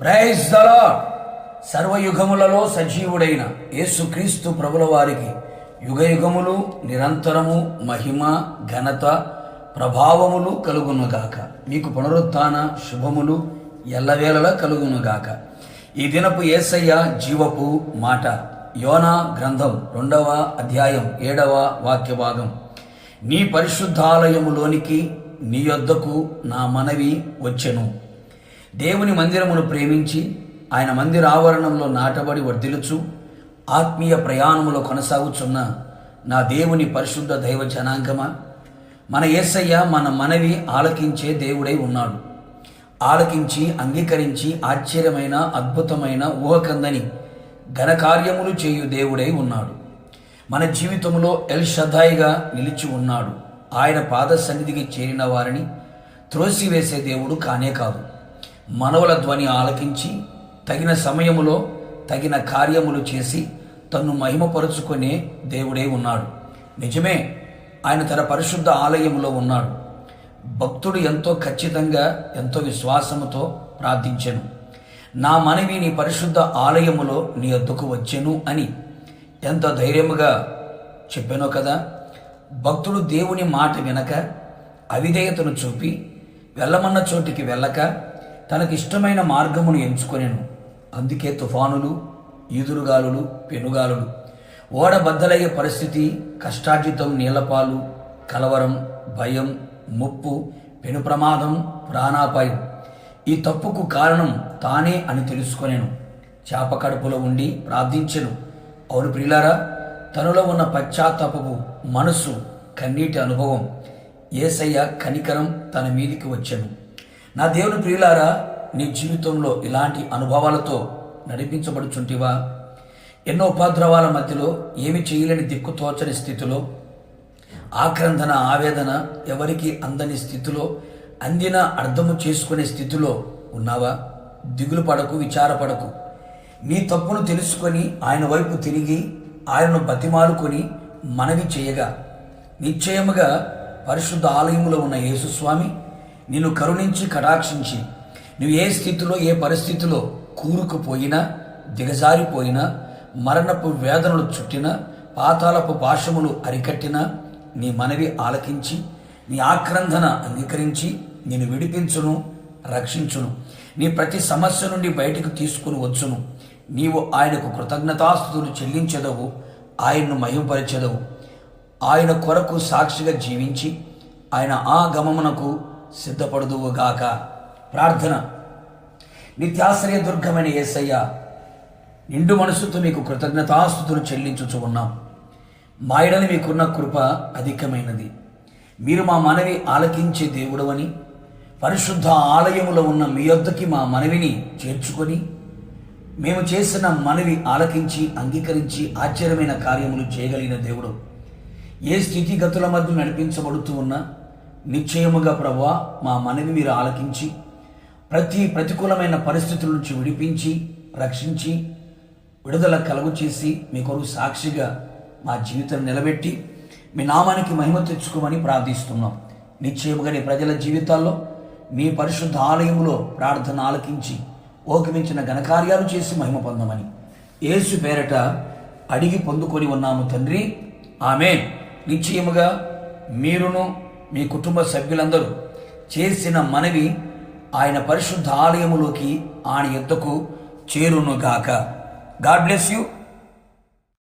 Praise దలా సర్వయుగములలో సజీవుడైన యేసుక్రీస్తు ప్రభుల వారికి యుగయుగములు నిరంతరము మహిమ ఘనత ప్రభావములు కలుగునుగాక. మీకు పునరుత్థాన శుభములు ఎల్లవేళలా కలుగునుగాక. ఈ దినపు ఏసయ్య జీవపు మాట. యోనా గ్రంథం రెండవ అధ్యాయం ఏడవ వాక్య భాగం నీ పరిశుద్ధాలయములోనికి నీ యొద్దకు నా మనవి వచ్చెను. దేవుని మందిరమును ప్రేమించి ఆయన మందిర ఆవరణంలో నాటబడి వర్ధిలుచు ఆత్మీయ ప్రయాణములో కొనసాగుచున్న నా దేవుని పరిశుద్ధ దైవ జనాంగమా? మన యేసయ్య మన మనవి ఆలకించే దేవుడై ఉన్నాడు. ఆలకించి అంగీకరించి ఆశ్చర్యమైన అద్భుతమైన ఊహకందని ఘనకార్యములు చేయు దేవుడై ఉన్నాడు. మన జీవితంలో ఎల్ షదాయిగా నిలిచి ఉన్నాడు. ఆయన పాద సన్నిధికి చేరిన వారిని త్రోసివేసే దేవుడు కానే కాదు. మనవల ధ్వని ఆలకించి తగిన సమయములో తగిన కార్యములు చేసి తన్ను మహిమపరుచుకునే దేవుడే ఉన్నాడు. నిజమే ఆయన తన పరిశుద్ధ ఆలయములో ఉన్నాడు. భక్తుడు ఎంతో ఖచ్చితంగా ఎంతో విశ్వాసముతో ప్రార్థించెను. నా మనవి నీ పరిశుద్ధ ఆలయములో నీ అద్దుకు వచ్చెను అని ఎంత ధైర్యముగా చెప్పానో కదా? భక్తుడు దేవుని మాట వినక అవిధేయతను చూపి వెళ్ళమన్న చోటికి వెళ్ళక తనకిష్టమైన మార్గమును ఎంచుకొనెను. అందుకే తుఫానులు ఈదురుగాలులు పెనుగాలులు ఓడబద్దలయ్యే పరిస్థితి కష్టార్జితం నీళ్ళపాలు కలవరం భయం ముప్పు పెను ప్రమాదం ప్రాణాపాయం. ఈ తప్పుకు కారణం తానే అని తెలుసుకొనెను. చేప కడుపులో ఉండి ప్రార్థించెను. అవును ప్రియులారా తనలో ఉన్న పశ్చాత్తాపపు మనస్సు కన్నీటి అనుభవం. ఏసయ్య కనికరం తన మీదికి వచ్చాను. నా దేవుని ప్రియులారా నీ జీవితంలో ఇలాంటి అనుభవాలతో నడిపించబడుచుంటివా? ఎన్నో ఉపద్రవాల మధ్యలో ఏమి చేయలేని దిక్కుతోచని స్థితిలో ఆక్రందన ఆవేదన ఎవరికి అందని స్థితిలో అందిన అర్థము చేసుకునే స్థితిలో ఉన్నావా? దిగులు పడకు విచారపడకు. నీ తప్పును తెలుసుకొని ఆయన వైపు తిరిగి ఆయనను బతిమాలుకొని మనవి చేయగా. నిశ్చయముగా పరిశుద్ధ ఆలయములో ఉన్న యేసుస్వామి నిన్ను కరుణించి కటాక్షించి నువ్వు ఏ స్థితిలో ఏ పరిస్థితిలో కూరుకుపోయినా దిగజారిపోయినా మరణపు వేదనలు చుట్టినా పాతాలపు పాశములు అరికట్టినా నీ మనవి ఆలకించి నీ ఆక్రందన అంగీకరించి నేను విడిపించును రక్షించును. నీ ప్రతి సమస్య నుండి బయటకు తీసుకుని వచ్చును. నీవు ఆయనకు కృతజ్ఞతాస్తుతులు చెల్లించదవు ఆయన్ను మయంపరిచెదవు ఆయన కొరకు సాక్షిగా జీవించి ఆయన ఆ గమమునకు సిద్ధపడుదువుగాక. ప్రార్థన. నిత్యాశ్రయ దుర్గమైన యేసయ్య నిండు మనసుతో మీకు కృతజ్ఞతాస్థుతులు చెల్లించుచు ఉన్నాం. మా మీకున్న కృప అధికమైనది. మీరు మా మనవి ఆలకించే దేవుడవని పరిశుద్ధ ఆలయములో ఉన్న మీ యొద్దకి మా మనవిని చేర్చుకొని మేము చేసిన మనవి ఆలకించి అంగీకరించి ఆశ్చర్యమైన కార్యములు చేయగలిగిన దేవుడు. ఏ స్థితిగతుల మధ్య నడిపించబడుతూ ఉన్నా నిశ్చయముగా ప్రభా మా మనవి మీరు ఆలకించి ప్రతి ప్రతికూలమైన పరిస్థితుల నుంచి విడిపించి రక్షించి విడుదల కలుగు చేసి మీ కొరకు సాక్షిగా మా జీవితం నిలబెట్టి మీ నామానికి మహిమ తెచ్చుకోమని ప్రార్థిస్తున్నాం. నిశ్చయముగా నీ ప్రజల జీవితాల్లో మీ పరిశుద్ధ ఆలయంలో ప్రార్థన ఆలకించి ఓకమించిన ఘనకార్యాలు చేసి మహిమ పొందమని యేసు పేరట అడిగి పొందుకొని ఉన్నాము తండ్రి. ఆమె నిశ్చయముగా మీరును మీ కుటుంబ సభ్యులందరూ చేసిన మనవి ఆయన పరిశుద్ధ ఆలయములోకి ఆయన యుద్ధకు చేరునుగాక గాడ్ బ్లెస్ యూ.